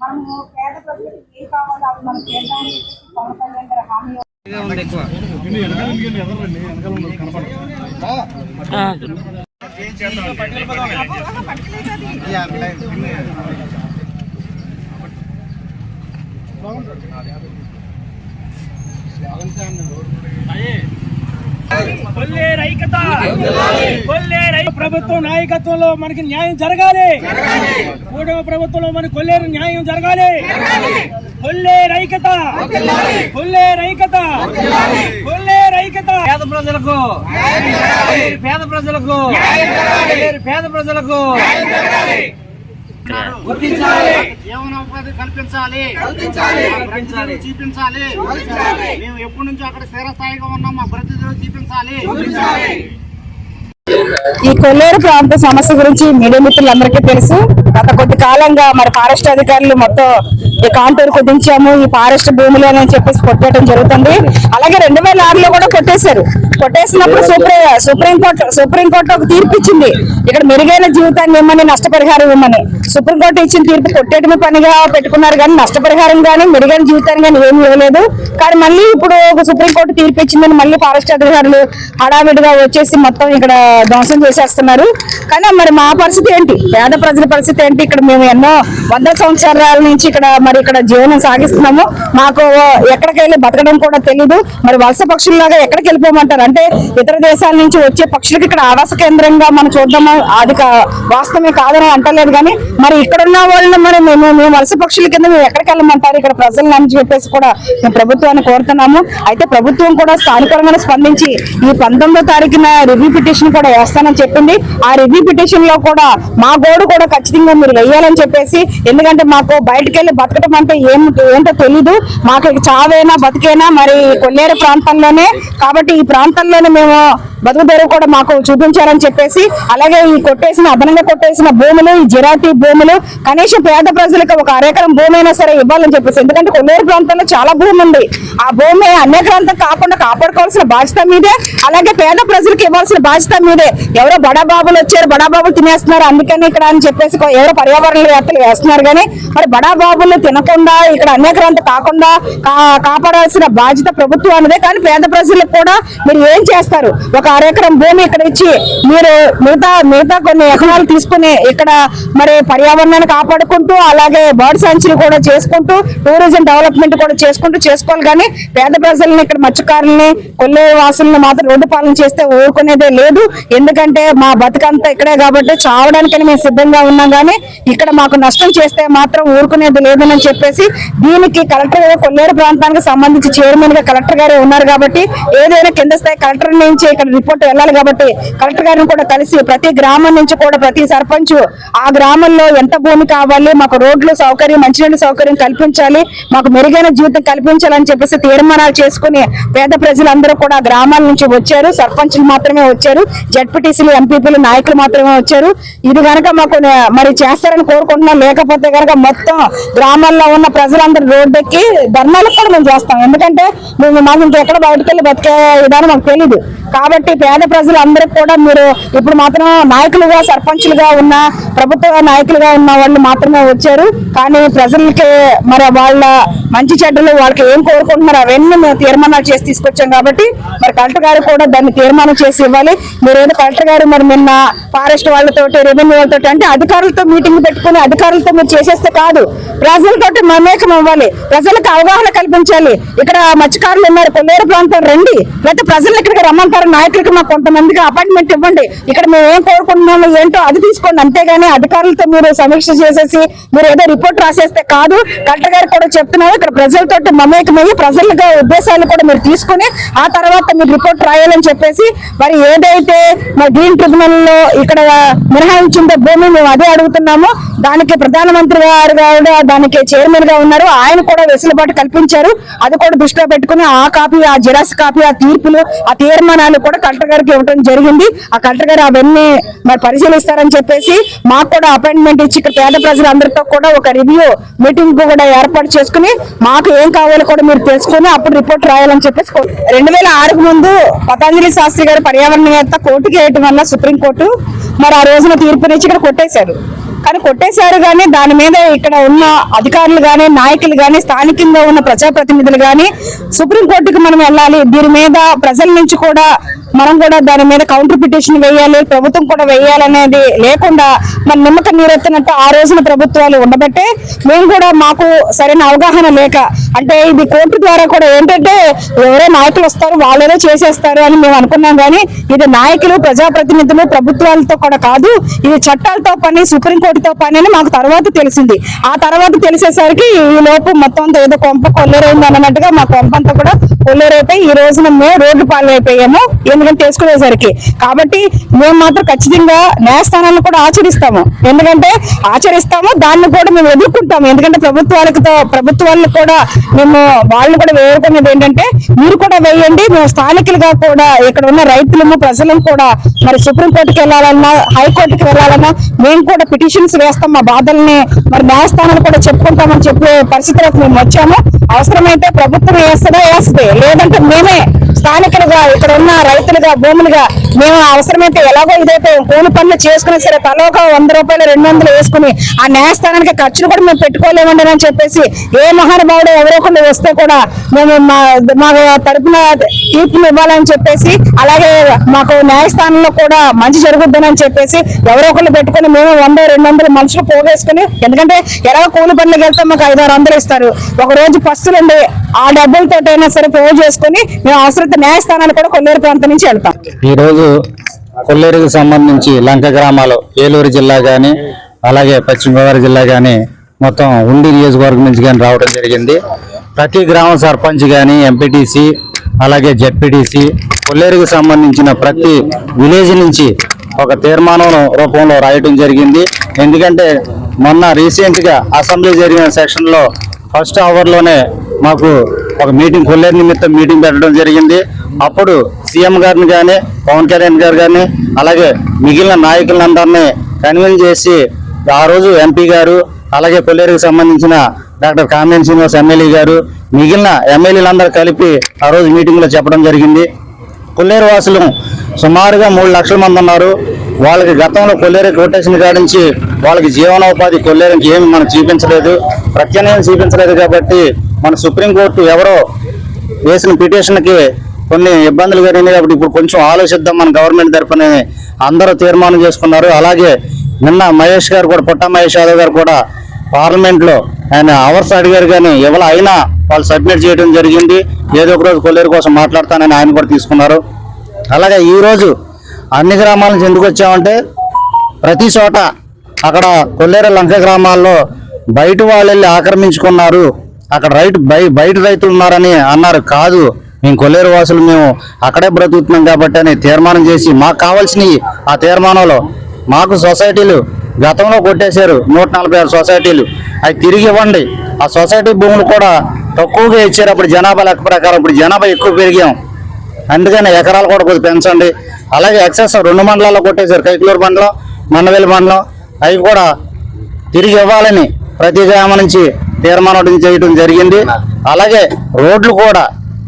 మనము పేద ప్రజలకు ఏం కావాలో అవి మనం చేద్దామని చెప్పేసి పవన్ కళ్యాణ్ గారు హామీ కొల్లేరు ఐ- ప్రభుత్వం నాయకత్వంలో మనకి న్యాయం జరగాలి. మూడవ ప్రభుత్వంలో మనకి కొల్లేరు న్యాయం జరగాలి. కొల్లేరు ఐక్యత కొల్లేరు ఐక్యత కొల్లేరు ఐక్యత పేద ప్రజలకు. పేద ప్రజలకు. పేద ప్రజలకు. గుర్తించాలి. జీవనోపాధి కల్పించాలి. చూపించాలి. మేము ఎప్పటి నుంచో అక్కడ స్థిరస్థాయిగా ఉన్నాం. మా బ్రతుకులు చూపించాలి. ఈ కొల్లేరు ప్రాంత సమస్య గురించి మీడియా మిత్రులందరికీ తెలుసు. గత కొద్ది కాలంగా మరి ఫారెస్ట్ అధికారులు మొత్తం ఈ కాంటూరు కుదించాము ఈ ఫారెస్ట్ భూములు అని చెప్పేసి కొట్టేయడం జరుగుతుంది. అలాగే రెండు వేల ఆరులో కూడా కొట్టేశారు. కొట్టేసినప్పుడు సుప్రీం సుప్రీంకోర్టు సుప్రీంకోర్టు ఒక తీర్పు ఇచ్చింది. ఇక్కడ మెరుగైన జీవితాన్ని ఇవ్వమని నష్టపరిహారం ఇవ్వమని సుప్రీంకోర్టు ఇచ్చిన తీర్పు కొట్టేయడమే పనిగా పెట్టుకున్నారు కానీ నష్టపరిహారం కానీ మెరుగైన జీవితాన్ని కానీ ఏమి ఇవ్వలేదు. కానీ మళ్ళీ ఇప్పుడు సుప్రీంకోర్టు తీర్పు ఇచ్చిందని మళ్ళీ ఫారెస్ట్ అధికారులు హడావిడిగా వచ్చేసి మొత్తం ఇక్కడ ధ్వంసం చేసేస్తున్నారు. కానీ మరి మా పరిస్థితి ఏంటి? పేద ప్రజల పరిస్థితి ఏంటి? ఇక్కడ మేము ఎన్నో వంద సంవత్సరాల నుంచి ఇక్కడ మరి ఇక్కడ జీవనం సాగిస్తున్నాము. మాకు ఎక్కడికి వెళ్ళి బతకడం కూడా తెలియదు మరి వలస పక్షుల్లాగా ఎక్కడికి వెళ్ళిపోమంటారు? అంటే ఇతర దేశాల నుంచి వచ్చే పక్షులకి ఇక్కడ ఆవాస కేంద్రంగా మనం చూద్దాము అది కా- వాస్తవమే కాదని అంటలేదు కానీ మరి ఇక్కడ ఉన్న వాళ్ళని మరి మేము మేము వలస పక్షుల కింద మేము ఎక్కడికి వెళ్ళమంటారు? ఇక్కడ ప్రజలను అని చెప్పేసి కూడా మేము ప్రభుత్వాన్ని కోరుతున్నాము. అయితే ప్రభుత్వం కూడా స్థానికంగా స్పందించి ఈ పంతొమ్మిదో తారీఖున రివ్యూ పిటిషన్ కూడా వేస్తానని చెప్పింది. ఆ రివ్యూ పిటిషన్లో కూడా మా గోడు కూడా ఖచ్చితంగా మీరు వెయ్యాలని చెప్పేసి ఎందుకంటే మాకు బయటకు వెళ్ళి బతకడం అంటే ఏం ఏంటో తెలీదు. మాకు చావైనా బతికైనా మరి కొల్లేరు ప్రాంతంలోనే. కాబట్టి ఈ ప్రాంతంలోనే మేము బతుకుదేరు కూడా మాకు చూపించారని చెప్పేసి అలాగే ఈ కొట్టేసిన అదనంగా కొట్టేసిన భూములు ఈ జిరాటీ భూములు కనీసం పేద ప్రజలకు ఒక అరెకరం భూమి అయినా సరే ఇవ్వాలని చెప్పేసి ఎందుకంటే కొల్లేరు ప్రాంతంలో చాలా భూమి ఉంది. ఆ భూమి అన్యక్రాంతం కాకుండా కాపాడుకోవాల్సిన బాధ్యత మీదే అలాగే పేద ప్రజలకు ఇవ్వాల్సిన బాధ్యత మీదే. ఎవరో బడాబాబులు వచ్చారు బడాబాబులు తినేస్తున్నారు అందుకని ఇక్కడ అని చెప్పేసి కొ- ఎవరో పర్యావరణవేత్తలు వేస్తున్నారు కానీ మరి బడాబాబులు తినకుండా ఇక్కడ అన్యక్రాంతి కాకుండా కాపాడాల్సిన బాధ్యత ప్రభుత్వానిదే కానీ పేద ప్రజలకు కూడా మీరు ఏం చేస్తారు? ఒక అరెకరం భూమి ఇక్కడ ఇచ్చి మీరు మిగతా మిగతా కొన్ని ఎకరాలు తీసుకుని ఇక్కడ మరి పర్యావరణాన్ని కాపాడుకుంటూ అలాగే బర్డ్ సెంచరీ కూడా చేసుకుంటూ టూరిజం డెవలప్మెంట్ కూడా చేసుకుంటూ చేసుకోవాలి. కానీ పేద ప్రజల్ని ఇక్కడ మత్స్యకారుల్ని కొల్లే వాసుల్ని మాత్రం రోడ్డు పాలన చేస్తే ఊరుకునేదే లేదు. ఎందుకంటే మా బతుకంతా ఇక్కడే కాబట్టి చావడానికని మేము సిద్ధంగా ఉన్నాం కానీ ఇక్కడ మాకు నష్టం చేస్తే మాత్రం ఊరుకునేది లేదని చెప్పేసి దీనికి కలెక్టర్ కొల్లేరు ప్రాంతానికి సంబంధించి చైర్మన్గా కలెక్టర్ గారు ఉన్నారు కాబట్టి ఏదైనా కింద స్థాయి కలెక్టర్ నుంచి ఇక్కడ రిపోర్ట్ వెళ్ళాలి కాబట్టి కలెక్టర్ గారిని కూడా కలిసి ప్రతి గ్రామం నుంచి కూడా ప్రతి సర్పంచ్ ఆ గ్రామంలో ఎంత భూమి కావాలి మాకు రోడ్లు సౌకర్యం మంచినీళ్ళ సౌకర్యం కల్పించాలి మాకు మెరుగైన జీవితం కల్పించాలని చెప్పేసి తీర్మానాలు చేసుకుని పేద ప్రజలందరూ కూడా గ్రామాల నుంచి వచ్చారు సర్పంచ్లు మాత్రమే వచ్చారు. జడ్పీటీసీలు ఎంపీపీలు నాయకులు మాత్రమే వచ్చారు. ఇది కనుక మాకు మరి చేస్తారని కోరుకుంటున్నాం. లేకపోతే కనుక మొత్తం గ్రామాల్లో ఉన్న ప్రజలందరూ రోడ్డెక్కి ధర్నాలకు కూడా మేము చేస్తాం. ఎందుకంటే మేము మాకు ఇంకెక్కడ బయటకు వెళ్ళి బతికే విధానం మాకు తెలియదు కాబట్టి పేద ప్రజలందరికీ కూడా మీరు ఇప్పుడు మాత్రం నాయకులుగా సర్పంచులుగా ఉన్న ప్రభుత్వ నాయకులుగా ఉన్న వాళ్ళు మాత్రమే వచ్చారు. కానీ ప్రజలకి మరి వాళ్ళ మంచి చెడ్డలు వాళ్ళకి ఏం కోరుకుంటున్నారు అవన్నీ మేము తీర్మానాలు చేసి తీసుకొచ్చాం కాబట్టి మరి కలెక్టర్ గారు కూడా దాన్ని తీర్మానం చేసి ఇవ్వాలి. మీరు ఏదో కలెక్టర్ గారు మరి నిన్న ఫారెస్ట్ వాళ్ళతోటి రెవెన్యూ వాళ్ళతో అంటే అధికారులతో మీటింగ్ పెట్టుకుని అధికారులతో మీరు చేసేస్తే కాదు. ప్రజలతోటి మమేకం ఇవ్వాలి ప్రజలకు అవగాహన కల్పించాలి. ఇక్కడ మత్స్యకారులు ఉన్నారు. కొల్లేరు ప్రాంతం రండి. లేకపోతే ప్రజలు ఇక్కడికి రమ్మంటారు? నాయకులకు మాకు కొంతమందికి అపాయింట్మెంట్ ఇవ్వండి. ఇక్కడ మేము ఏం కోరుకుంటున్నామో ఏంటో అది తీసుకోండి అంతేగాని అధికారులతో మీరు సమీక్ష చేసేసి మీరు ఏదో రిపోర్ట్ రాసేస్తే కాదు. కలెక్టర్ గారు కూడా చెప్తున్నారు. ఇక్కడ ప్రజలతోటి మమేకమయ్యి ప్రజల ఉద్దేశాలు కూడా మీరు తీసుకుని ఆ తర్వాత మీరు రిపోర్ట్ రాయాలని చెప్పేసి మరి ఏదైతే మరి గ్రీన్ ట్రిబ్యునల్లో ఇక్కడ మినహాయించిందో భూమి మేము అదే అడుగుతున్నాము. దానికి ప్రధానమంత్రి గారు కూడా దానికి చైర్మన్గా ఉన్నారు. ఆయన కూడా వెసులుబాటు కల్పించారు. అది కూడా దృష్టిలో పెట్టుకుని ఆ కాపీ ఆ జిరాక్స్ కాపీ ఆ తీర్పులు ఆ తీర్మానాలు కూడా కలెక్టర్ గారికి ఇవ్వడం జరిగింది. ఆ కలెక్టర్ గారు అవన్నీ మరి పరిశీలిస్తారని చెప్పేసి మాకు కూడా అపాయింట్మెంట్ ఇచ్చి ఇక్కడ పేద ప్రజలందరితో కూడా ఒక రివ్యూ మీటింగ్ కూడా ఏర్పాటు చేసుకుని మాకు ఏం కావాలో కూడా మీరు తెలుసుకుని అప్పుడు రిపోర్ట్ రాయాలని చెప్పేసి రెండు వేల ఆరుకు ముందు పతంజలి శాస్త్రి గారు పర్యావరణవేత్త కోర్టుకి వేయటం వల్ల సుప్రీంకోర్టు మరి ఆ రోజున తీర్పునిచ్చి ఇక్కడ కొట్టేశారు. కానీ కొట్టేశారు కానీ దాని మీద ఇక్కడ ఉన్న అధికారులు కానీ నాయకులు కానీ స్థానికంగా ఉన్న ప్రజాప్రతినిధులు కానీ సుప్రీంకోర్టుకు మనం వెళ్ళాలి. దీని మీద ప్రజల నుంచి కూడా మనం కూడా దాని మీద కౌంటర్ పిటిషన్ వేయాలి ప్రభుత్వం కూడా వేయాలనేది లేకుండా మన నిమ్మక నీరెత్తినట్టు ఆ రోజున ప్రభుత్వాలు ఉండబట్టే మేము కూడా మాకు సరైన అవగాహన లేక అంటే ఇది కోర్టు ద్వారా కూడా ఏంటంటే ఎవరో నాయకులు వస్తారు వాళ్ళేదో చేసేస్తారు అని మేము అనుకున్నాం కానీ ఇది నాయకులు ప్రజాప్రతినిధులు ప్రభుత్వాలతో కూడా కాదు ఇది చట్టాలతో పని సుప్రీంకోర్టుతో పని అని మాకు తర్వాత తెలిసింది. ఆ తర్వాత తెలిసేసరికి ఈ లోపు మొత్తం అంతా ఏదో కొంప కొల్లేరైంది అన్నట్టుగా మా కొంప అంతా కూడా కొల్లేరైపోయి ఈ రోజున మేము రోడ్డు పాలైపోయాము. ఎందుకంటే చేసుకునేసరికి. కాబట్టి మేము మాత్రం ఖచ్చితంగా న్యాయస్థానాన్ని కూడా ఆచరిస్తాము. ఎందుకంటే ఆచరిస్తాము దాన్ని కూడా మేము ఎదుర్కొంటాము. ఎందుకంటే ప్రభుత్వాలతో ప్రభుత్వాలను కూడా మేము వాళ్ళు కూడా వేరుకునేది ఏంటంటే మీరు కూడా వేయండి మేము స్థానికులుగా కూడా ఇక్కడ ఉన్న రైతులము ప్రజలను కూడా మరి సుప్రీంకోర్టుకి వెళ్ళాలన్నా హైకోర్టుకి వెళ్ళాలన్నా మేము కూడా పిటిషన్స్ వేస్తాం మా బాధల్ని మరి న్యాయస్థానాలు కూడా చెప్పుకుంటామని చెప్పే పరిస్థితులకు మేము వచ్చాము. అవసరమైతే ప్రభుత్వం వేస్తుందో వేస్తుంది. లేదంటే మేమే స్థానికులుగా ఇక్కడ ఉన్న రైతులుగా భూములుగా మేము అవసరమైతే ఎలాగో ఇదైతే కూలి పనులు చేసుకుని సరే తల ఒక వంద రూపాయలు రెండు వందలు వేసుకుని ఆ న్యాయస్థానానికి ఖర్చులు కూడా మేము పెట్టుకోలేమండి అని చెప్పేసి ఏ మహానుభావుడు ఎవరో ఒకళ్ళు వస్తే కూడా మేము మా మా తరపున తీర్పులు ఇవ్వాలని చెప్పేసి అలాగే మాకు న్యాయస్థానంలో కూడా మంచి జరుగుద్దని చెప్పేసి ఎవరో ఒకళ్ళు పెట్టుకుని మేము వంద రెండు వందలు మనుషులు పోగేసుకుని ఎందుకంటే ఎలా కూలి పనులకు వెళ్తే మాకు ఐదు వందలు ఇస్తారు. ఒక రోజు పస్తులుండి ఆ డబ్బులతోటైనా సరే పోగు చేసుకుని మేము అవసరత న్యాయస్థానాలు కూడా కొల్లేరు ప్రాంతం నుంచి వెళ్తాం. ఈ రోజు కొల్లేరుకు సంబంధించి లంక గ్రామాలు ఏలూరు జిల్లా కానీ అలాగే పశ్చిమ గోదావరి జిల్లా కానీ మొత్తం ఉండి నియోజకవర్గం నుంచి కానీ రావడం జరిగింది. ప్రతి గ్రామ సర్పంచ్ కానీ ఎంపీటీసీ అలాగే జెడ్పీటీసీ కొల్లేరుకు సంబంధించిన ప్రతి విలేజ్ నుంచి ఒక తీర్మానం రూపంలో రాయటం జరిగింది. ఎందుకంటే మొన్న రీసెంట్గా అసెంబ్లీ జరిగిన సెషన్లో ఫస్ట్ అవర్లోనే మాకు ఒక మీటింగ్ కొల్లేరు నిమిత్తం మీటింగ్ పెట్టడం జరిగింది. అప్పుడు సీఎం గారిని కానీ పవన్ కళ్యాణ్ గారు కానీ అలాగే మిగిలిన నాయకులందరినీ కన్విన్స్ చేసి ఆ రోజు ఎంపీ గారు అలాగే కొల్లేరుకు సంబంధించిన డాక్టర్ కామినేని శ్రీనివాస్ ఎమ్మెల్యే గారు మిగిలిన ఎమ్మెల్యేలందరూ కలిపి ఆ రోజు మీటింగ్లో చెప్పడం జరిగింది. కొల్లేరు వాసులు సుమారుగా మూడు లక్షల మంది ఉన్నారు. వాళ్ళకి గతంలో కొల్లేరు కొటేషన్ కాడించి వాళ్ళకి జీవనోపాధి కొల్లేరుకి ఏమి మనం చూపించలేదు. ప్రత్యామ్నాయం చూపించలేదు కాబట్టి మన సుప్రీంకోర్టు ఎవరో వేసిన పిటిషన్కి కొన్ని ఇబ్బందులు జరిగినాయి కాబట్టి ఇప్పుడు కొంచెం ఆలోచిద్దాం మన గవర్నమెంట్ తరఫున అందరూ తీర్మానం చేసుకున్నారు. అలాగే నిన్న మహేష్ గారు కూడా పుట్ట మహేష్ యాదవ్ గారు కూడా పార్లమెంట్లో ఆయన అవర్స్ అడిగారు కానీ ఎవరు అయినా వాళ్ళు సబ్మిట్ చేయడం జరిగింది. ఏదో ఒక రోజు కొల్లేరు కోసం మాట్లాడతానని ఆయన కూడా తీసుకున్నారు. అలాగే ఈరోజు అన్ని గ్రామాల నుంచి ఎందుకు వచ్చామంటే ప్రతి చోట అక్కడ కొల్లేరు లంక గ్రామాల్లో బయట వాళ్ళు వెళ్ళి ఆక్రమించుకున్నారు. అక్కడ రైతు బయట రైతులు ఉన్నారని అన్నారు. కాదు మేము కొల్లేరు వాసులు మేము అక్కడే బ్రతుకుతున్నాం కాబట్టి అని తీర్మానం చేసి మాకు కావాల్సినవి ఆ తీర్మానంలో మాకు సొసైటీలు గతంలో కొట్టేశారు. నూట నలభై ఆరు సొసైటీలు. అవి తిరిగి ఇవ్వండి. ఆ సొసైటీ భూములు కూడా తక్కువగా ఇచ్చారు. అప్పుడు జనాభా లెక్క ప్రకారం ఇప్పుడు జనాభా ఎక్కువ పెరిగాం. అందుకని ఎకరాలు కూడా కొద్దిగా పెంచండి. అలాగే ఎక్సెస్ రెండు మండలాల్లో కొట్టేశారు. కైకులూరు మండలం మండవేలి మండలం. అవి కూడా తిరిగి ఇవ్వాలని ప్రతి గ్రామం నుంచి తీర్మానం చేయడం జరిగింది. అలాగే రోడ్లు కూడా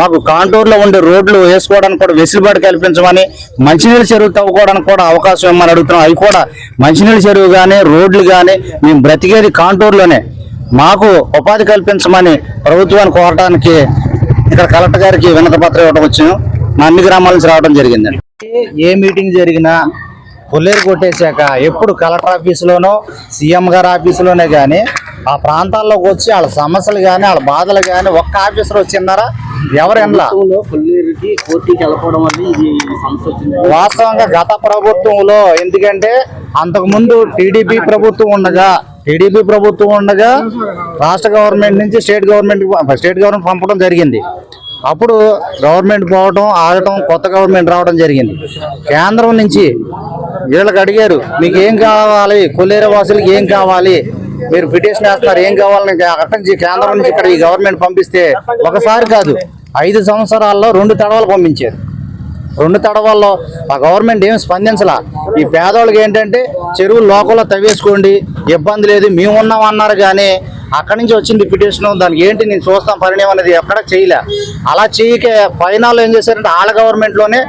మాకు కాంటూర్లో ఉండే రోడ్లు వేసుకోవడానికి కూడా వెసులుబాటు కల్పించమని మంచినీళ్ళ చెరువు తవ్వుకోవడానికి కూడా అవకాశం ఇవ్వమని అడుగుతున్నాం. అవి కూడా మంచినీళ్ళ చెరువు కానీ రోడ్లు కానీ మేము బ్రతికేది కాంటూరులోనే. మాకు ఉపాధి కల్పించమని ప్రభుత్వాన్ని కోరటానికి ఇక్కడ కలెక్టర్ గారికి వినత పత్రం ఇవ్వడం వచ్చాము. మా అన్ని గ్రామాల నుంచి రావడం జరిగిందండి. ఏ మీటింగ్ జరిగినా కొల్లేరు కొట్టేశాక ఎప్పుడు కలెక్టర్ ఆఫీసులోనో సీఎం గారి ఆఫీసులోనే కానీ ఆ ప్రాంతాల్లోకి వచ్చి వాళ్ళ సమస్యలు కానీ వాళ్ళ బాధలు కానీ ఒక్క ఆఫీసర్ వచ్చిన్నారా ఎవరు ఎనలా కొల్లేరుకి కోర్టుకి వెళ్ళకపోవడం వల్ల ఇది సమస్య వచ్చింది. వాస్తవంగా గత ప్రభుత్వంలో ఎందుకంటే అంతకు ముందు టీడీపీ ప్రభుత్వం ఉండగా టీడీపీ ప్రభుత్వం ఉండగా రాష్ట్ర గవర్నమెంట్ నుంచి స్టేట్ గవర్నమెంట్ స్టేట్ గవర్నమెంట్ పంపడం జరిగింది. అప్పుడు గవర్నమెంట్ పోవడం ఆగటం కొత్త గవర్నమెంట్ రావడం జరిగింది. కేంద్రం నుంచి వీళ్ళకి అడిగారు మీకు ఏం కావాలి? కొల్లేరు వాసులకి ఏం కావాలి? మీరు పిటిషన్ వేస్తున్నారు ఏం కావాలని అక్కడ నుంచి కేంద్రం నుంచి ఇక్కడ ఈ గవర్నమెంట్ పంపిస్తే ఒకసారి కాదు ఐదు సంవత్సరాల్లో రెండు తడవలు పంపించారు. రెండు తడవల్లో ఆ గవర్నమెంట్ ఏం స్పందించలా? ఈ పేదవాళ్ళకి ఏంటంటే చెరువు లోకల్లో తవ్వేసుకోండి ఇబ్బంది లేదు మేము ఉన్నాం అన్నారు కానీ అక్కడి నుంచి వచ్చింది పిటిషన్ దానికి ఏంటి నేను చూస్తాం పరిణయం అనేది ఎక్కడ చేయలే. అలా చేయకే ఫైనల్ ఏం చేశారంటే వాళ్ళ గవర్నమెంట్లోనే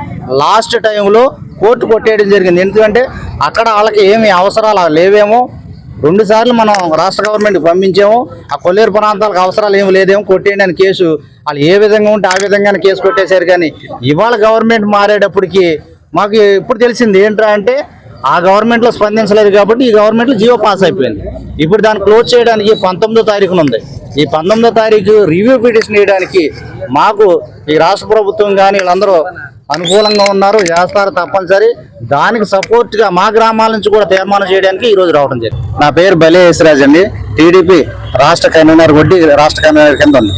లాస్ట్ టైంలో కోర్టు కొట్టేయడం జరిగింది. ఎందుకంటే అక్కడ వాళ్ళకి ఏమి అవసరాలు లేవేమో రెండు సార్లు మనం రాష్ట్ర గవర్నమెంట్ పంపించాము. ఆ కొల్లేరు ప్రాంతాలకు అవసరాలు ఏమి లేదేమో కొట్టేయండి అని కేసు. వాళ్ళు ఏ విధంగా ఉంటే ఆ విధంగానే కేసు కొట్టేశారు కానీ ఇవాళ గవర్నమెంట్ మారేటప్పటికి మాకు ఇప్పుడు తెలిసింది ఏంట్రా అంటే ఆ గవర్నమెంట్లో స్పందించలేదు కాబట్టి ఈ గవర్నమెంట్లో జియో పాస్ అయిపోయింది. ఇప్పుడు దాన్ని క్లోజ్ చేయడానికి పంతొమ్మిదో తారీఖున ఉంది. ఈ పంతొమ్మిదో తారీఖు రివ్యూ పిటిషన్ వేయడానికి మాకు ఈ రాష్ట్ర ప్రభుత్వం కానీ వీళ్ళందరూ అనుకూలంగా ఉన్నారు చేస్తారు తప్పనిసరి. దానికి సపోర్ట్గా మా గ్రామాల నుంచి కూడా తీర్మానం చేయడానికి ఈరోజు రావడం జరిగింది. నా పేరు బలే యేసరాజ్ అండి. టీడీపీ రాష్ట్ర కన్వీనర్ వడ్డీ రాష్ట్ర కన్వీనర్ కింద ఉంది.